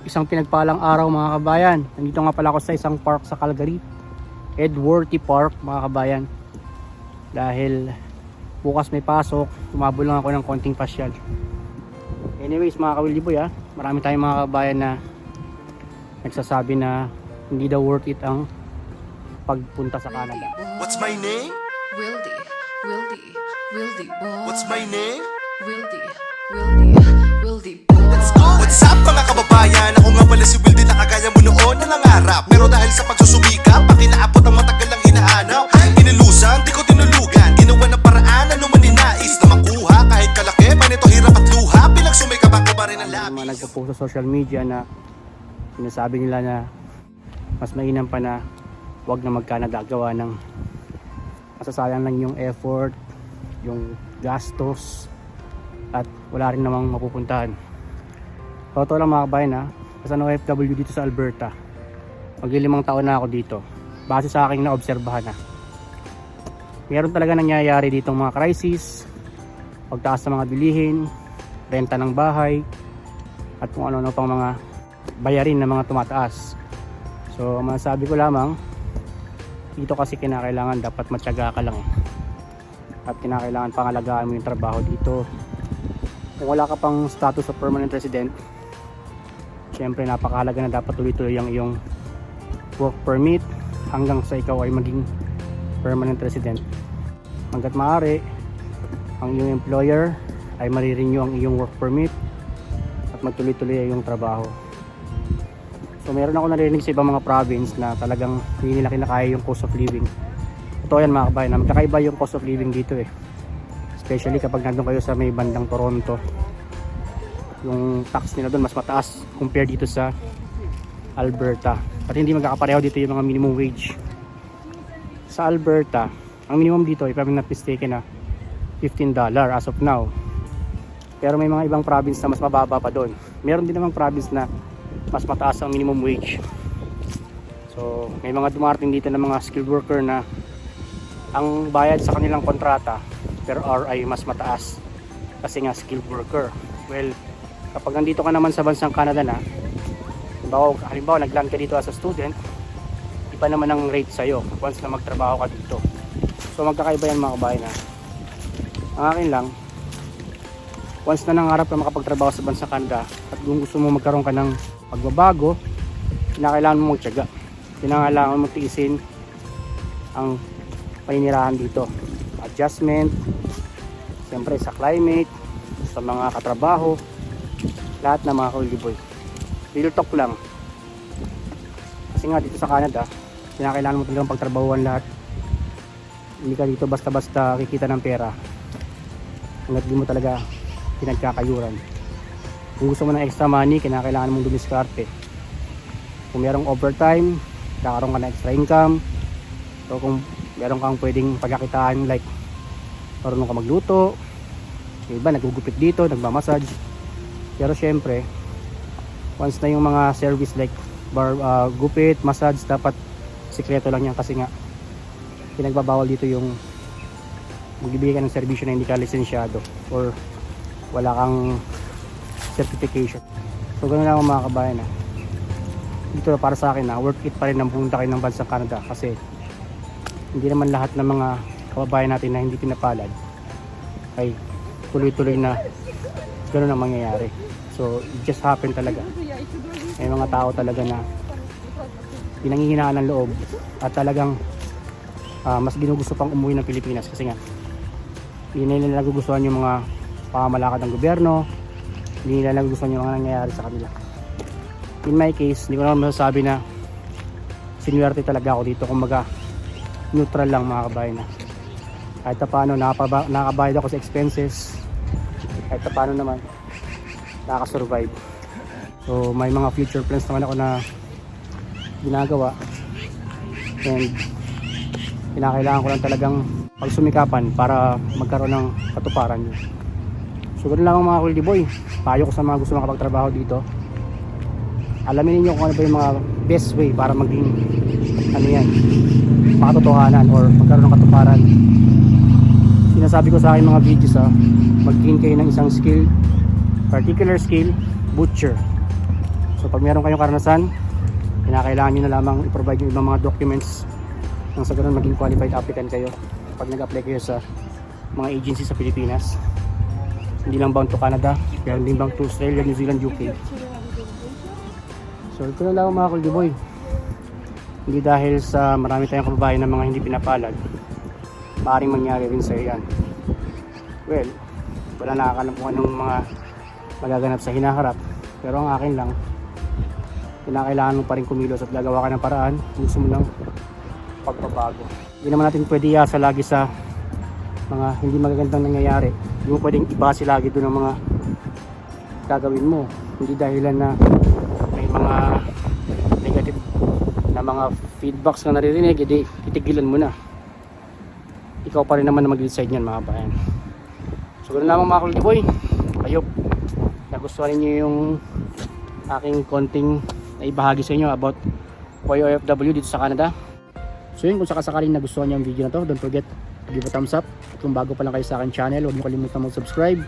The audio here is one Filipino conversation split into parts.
Isang pinagpalang araw mga kabayan. Nandito nga pala ako sa isang park sa Calgary. Edworthy Park mga kabayan. Dahil bukas may pasok, tumabol lang ako ng konting pasyal. Anyways mga kawildi boy ah, marami tayong mga kabayan na nagsasabi na hindi daw worth it ang pagpunta sa Canada. What's my name? Wildy, Wildy, Wildy boy. What's my name? Wildy, Wildy, Wildy. Let's go! What's up mga kababayan? Ako nga pala si Wildy na kagaya mo noon. Na nangarap Pero dahil sa pagsusumikap, pag inaapot ang matagal lang hinahanap Inilusan, di ko tinulugan. Ginawa ng paraan, ano man ninais na makuha. Kahit kalaki, manito hirap at luha. Pinagsumikap ako pa rin ang Yung mga nagpo-post sa social media na sinasabi nila na mas mainam pa na wag na mag-Canada gawa ng masasayang lang yung effort, yung gastos at wala rin namang mapupuntahan. Totoo lang mga kabayan ha, as an OFW dito sa Alberta, maglilimang taon na ako dito. Base sa aking naobserbahan na. Meron talaga nangyayari ditong mga crisis, pagtaas ng mga bilihin, renta ng bahay, at kung ano-ano pang mga bayarin na mga tumataas. So, ang masasabi ko lamang, dito kasi kinakailangan dapat matyaga ka lang eh. At kinakailangan pangalagaan mo yung trabaho dito. Kung wala ka pang status of permanent resident, syempre napakahalaga na dapat tuloy-tuloy ang iyong work permit hanggang sa ikaw ay maging permanent resident. Hanggat maaari, ang iyong employer ay marirenew ang iyong work permit at magtuloy-tuloy yung trabaho. So meron ako narinig sa ibang mga province na talagang hindi nila kinakaya yung cost of living. Totoo yan mga kabayan, magkakaiba yung cost of living dito eh. Especially kapag nandun kayo sa may bandang Toronto. Yung tax nila doon mas mataas compare dito sa Alberta. At hindi magkakapareho dito yung mga minimum wage. Sa Alberta, ang minimum dito, if I'm not mistaken na $15 as of now. Pero may mga ibang province na mas mababa pa doon. Meron din namang province na mas mataas ang minimum wage. So, may mga dumarating dito ng mga skilled worker na ang bayad sa kanilang kontrata per hour ay mas mataas kasi nga skilled worker. Well, kapag nandito ka naman sa bansang Canada na, halimbawa, halimbawa nag-land ka dito as a student, iba naman ang rate sa'yo once na magtrabaho ka dito. So, magkakaiba yan mga kabayan ha. Ang akin lang, once na nangarap ka makapagtrabaho sa bansa Canada at kung gusto mo magkaroon ka ng pagbabago, kinakailangan mo magtyaga. Kinakailangan mo tiisin ang paninirahan dito. Adjustment, siyempre sa climate, sa mga katrabaho, lahat ng mga kauliboy. Real talk lang. Kasi nga dito sa Canada, kinakailangan mo talagang pagtrabahuan lahat. Hindi ka dito basta-basta kikita ng pera. Hanggat di mo talaga pinagkakayuran. Kung gusto mo ng extra money, kinakailangan mong dumiskarte. Kung merong overtime, kakaroon ka ng extra income. So kung meron kang pwedeng pagkakitaan like marunong ka magluto, yung iba nagugupit dito, nagmamassage. Pero syempre, once na yung mga service like bar, uh, gupit, massage, dapat sikreto lang yan kasi nga pinagbabawal dito yung magbibigay ng serbisyo na hindi ka lisensyado or wala kang certification. So ganun lang mga kabayan ha. Dito para sa akin na worth it pa rin ang pumunta kayo ng bansang Canada kasi hindi naman lahat ng mga kababayan natin na hindi pinapalad ay tuloy-tuloy na ganun ang mangyayari. So it just happen talaga. May mga tao talaga na pinanghihinaan ng loob at talagang ah, mas ginugusto pang umuwi ng Pilipinas kasi nga hindi nila nagugustuhan yung mga pamamalakad ng gobyerno hindi nila nagugustuhan yung mga nangyayari sa kanila in my case hindi ko naman masasabi na sinuwerte talaga ako dito kumbaga neutral lang mga kabayan na kahit paano nakapaba, nakabayad ako sa expenses kahit paano naman nakakasurvive so may mga future plans naman ako na ginagawa and kinakailangan ko lang talagang pagsumikapan para magkaroon ng katuparan yun. So ganun lang ang mga kuldi boy. Payo ko sa mga gusto makapagtrabaho dito. Alamin niyo kung ano ba yung mga best way para maging ano yan, makatotohanan or magkaroon ng katuparan. Sinasabi ko sa akin mga videos ha, mag-gain kayo ng isang skill, particular skill, butcher. So pag meron kayong karanasan, kinakailangan nyo na lamang i-provide yung ibang mga documents nang sa ganun maging qualified applicant kayo pag nag-apply kayo sa mga agency sa Pilipinas. Hindi lang bound to Canada, kaya hindi bound to Australia, New Zealand, UK. So ito na lang mga Kuldi Boy. Hindi dahil sa marami tayong kababayan na mga hindi pinapalad, maaaring mangyari rin sa yan. Well, wala nakakalam kung anong mga magaganap sa hinaharap. Pero ang akin lang, kinakailangan mo pa rin kumilos at gagawa ka ng paraan gusto mo ng pagbabago. Hindi naman natin pwede iasa lagi sa mga hindi magagandang nangyayari. Hindi mo pwedeng ibase lagi doon ang mga gagawin mo. Hindi dahilan na may mga negative na mga feedbacks na naririnig, edi itigilan mo na. Ikaw pa rin naman na mag-decide niyan mga bayan. So ganoon lamang mga kulti boy. Ayop. Nagustuhan niyo yung aking konting na ibahagi sa inyo about OFW dito sa Canada. So yun, kung sakasakaling nagustuhan niyo ang video na to, don't forget to give a thumbs up. At kung bago pa lang kayo sa akin channel, huwag niyo kalimutan mag-subscribe.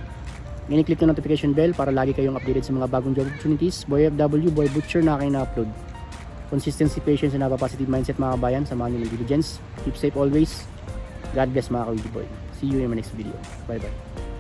Mini-click yung notification bell para lagi kayong updated sa mga bagong job opportunities. Boy FW, Boy Butcher na aking na-upload. Consistency, patience, and have a positive mindset mga kabayan. Samahan niyo ng diligence. Keep safe always. God bless mga ka boy. See you in my next video. Bye bye.